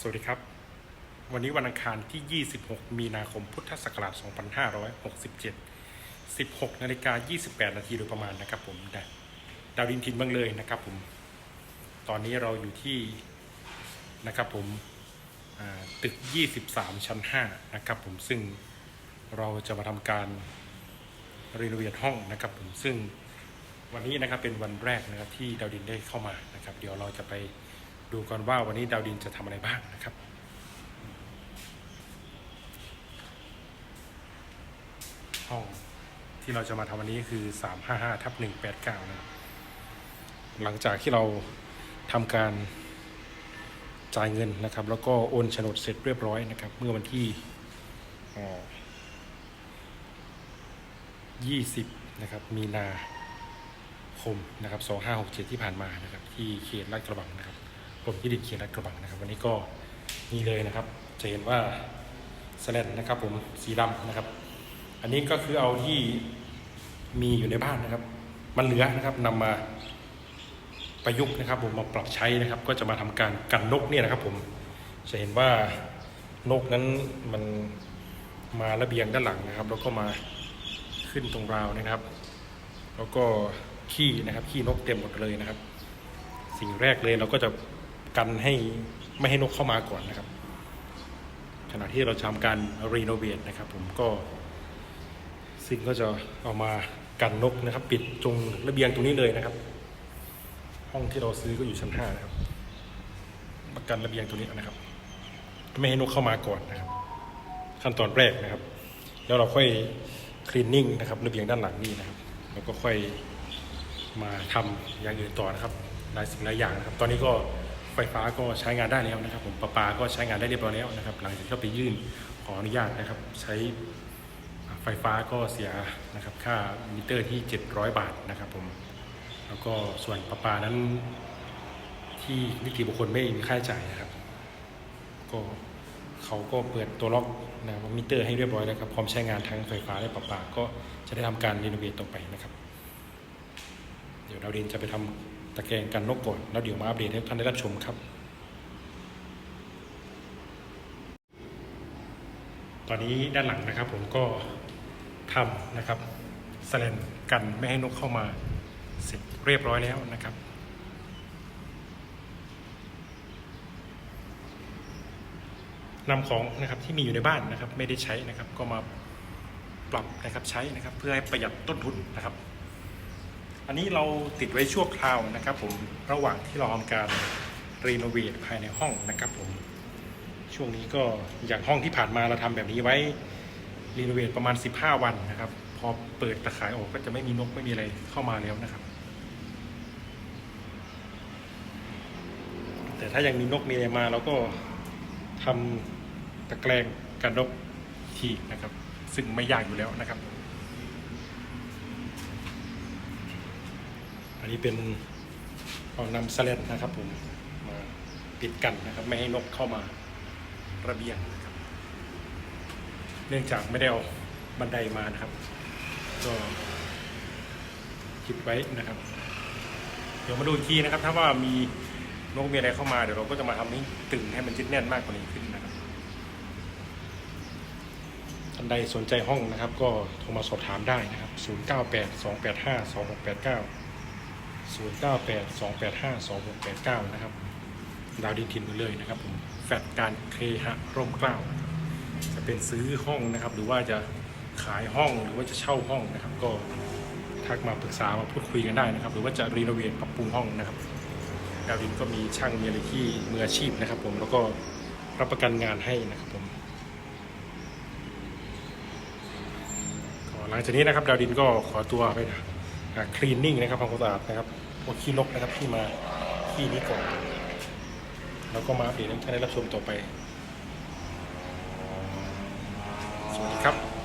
สวัสดีครับ วันนี้วันอังคารที่ 26 มีนาคม พุทธศักราช 2567 16นาฬิกา28 นาทีโดยประมาณนะครับผมดาดาวดินทินเมืองเลยนะครับผม ตอนนี้เราอยู่ที่นะครับผมตึก 23 ชั้น 5 นะครับผม ซึ่งเราจะมาทำการรีโนเวทห้องนะครับผม ซึ่งวันนี้นะครับเป็นวันแรกนะครับที่ดาวดินได้เข้ามานะครับ เดี๋ยวเราจะไป ดูกันว่าวันนี้ดาวดินจะทำอะไรบ้างนะครับ ห้องที่เราจะมาทำวันนี้คือ 355ทับ189 นะหลังจากที่เราทำการจ่ายเงินนะครับ แล้วก็โอนโฉนดเสร็จเรียบร้อยนะครับ เมื่อวันที่เอ่อ20 นะครับ มีนาคมนะครับ 2567 ที่ผ่านมานะครับ ที่เขตลาดกระบังนะครับ กรมที่ดินเขตลาดกระบังนะครับ วันนี้ก็นี่เลยนะครับจะเห็นว่าสแลนนะครับผมสีดำนะครับ อันนี้ก็คือเอาที่มีอยู่ในบ้านนะครับ มันเหลือนะครับนำมาประยุกต์นะครับ ผมมาปรับใช้นะครับ ก็จะมาทำการกันนกเนี่ยนะครับ ผมจะเห็นว่านกนั้นมันมาระเบียงด้านหลังนะครับ แล้วก็มาขึ้นตรงราวนะครับ แล้วก็ขี้นะครับขี้นกเต็มหมดเลยนะครับ สิ่งแรกเลยเราก็จะ กันให้ไม่ให้นกเข้ามาก่อนนะครับ ขณะที่เราทำการรีโนเวทนะครับผมก็สิ่งก็จะเอามากันนกนะครับ ปิดตรงระเบียงตรงนี้เลยนะครับ ห้องที่เราซื้อก็อยู่ชั้นห้านะครับมากันระเบียงตรงนี้นะครับ ไม่ให้นกเข้ามาก่อนนะครับ ขั้นตอนแรกนะครับ แล้วเราค่อยคลีนนิ่งนะครับ ระเบียงด้านหลังนี่นะครับ แล้วก็ค่อยมาทำอย่างอื่นต่อนะครับหลายสิ่งหลายอย่างนะครับ ตอนนี้ก็ ไฟฟ้าก็ใช้งานได้แล้วนะครับ ผมประปาก็ใช้งานได้เรียบร้อยแล้วนะครับ หลังจากที่เราไปยื่นขออนุญาตนะครับ ใช้ไฟฟ้าก็เสียนะครับ ค่ามิเตอร์ที่ 700 บาทนะครับ ผม แล้วก็ส่วนประปานั้นที่นิติบุคคลไม่มีค่าใช้จ่ายนะครับ ก็เขาก็เปิดตัวล็อกนะครับมิเตอร์ให้เรียบร้อยแล้วครับพร้อมใช้งานทั้งไฟฟ้าและประปาก็จะได้ทำการรีโนเวทต่อไปนะครับ เดี๋ยวเราเรียนจะไปทำ ตะแกรงกันนกก่อน แล้วเดี๋ยวมาอัปเดตให้ท่านได้รับชมครับ ตอนนี้ด้านหลังนะครับผมก็ทำนะครับสแลนกันไม่ให้นกเข้ามาเสร็จเรียบร้อยแล้วนะครับนำของนะครับที่มีอยู่ในบ้านนะครับ ไม่ได้ใช้นะครับ ก็มาปรับนะครับใช้นะครับ เพื่อให้ประหยัดต้นทุนนะครับ อันนี้เราติดไว้ชั่วคราวนะครับผมระหว่างที่เราทำการรีโนเวทภายในห้องนะครับผมช่วงนี้ก็อย่างห้องที่ผ่านมาเราทำแบบนี้ไว้รีโนเวทประมาณ 15 วันนะครับ พอเปิดตะขายออกก็จะไม่มีนกไม่มีอะไรเข้ามาแล้วนะครับ แต่ถ้ายังมีนกมีอะไรมาเราก็ทำตะแกรงกันนกทีนะครับ ซึ่งไม่ยากอยู่แล้วนะครับ นนี้เป็นเอานำสแลนนะครับผมมาปิดกันนะครับ ไม่ให้นกเข้ามาระเบียงนะครับ เนื่องจากไม่ได้เอาบันไดมานะครับ ก็คิดไว้นะครับ เดี๋ยวมาดูอีกทีนะครับ ถ้าว่ามีนกมีอะไรเข้ามาเดี๋ยวเราก็จะมาทำให้ตึงให้มันยึดแน่นมากกว่านี้ขึ้นนะครับท่านใดสนใจห้องนะครับ ก็โทรมาสอบถามได้นะครับ 098 098 285 2689 นะครับ ดาวดินทินมาเลยนะครับผม แฟดการเคหะร่มเกล้า จะเป็นซื้อห้องนะครับ หรือว่าจะขายห้องหรือว่าจะเช่าห้องนะครับ ก็ทักมาปรึกษามาพูดคุยกันได้นะครับ หรือว่าจะรีโนเวทปรับปรุงห้องนะครับ ดาวดินก็มีช่างมีอะไรที่มืออาชีพนะครับ ผม แล้วก็รับประกันงานให้นะครับผมหลังจากนี้นะครับดาวดินก็ขอตัวไป คลีนนิ่งนะครับความสะอาดนะครับพวกขี้นกนะครับที่มาที่นี้ก่อน แล้วก็มาอัปเดตให้ท่านได้รับชมต่อไป สวัสดีครับ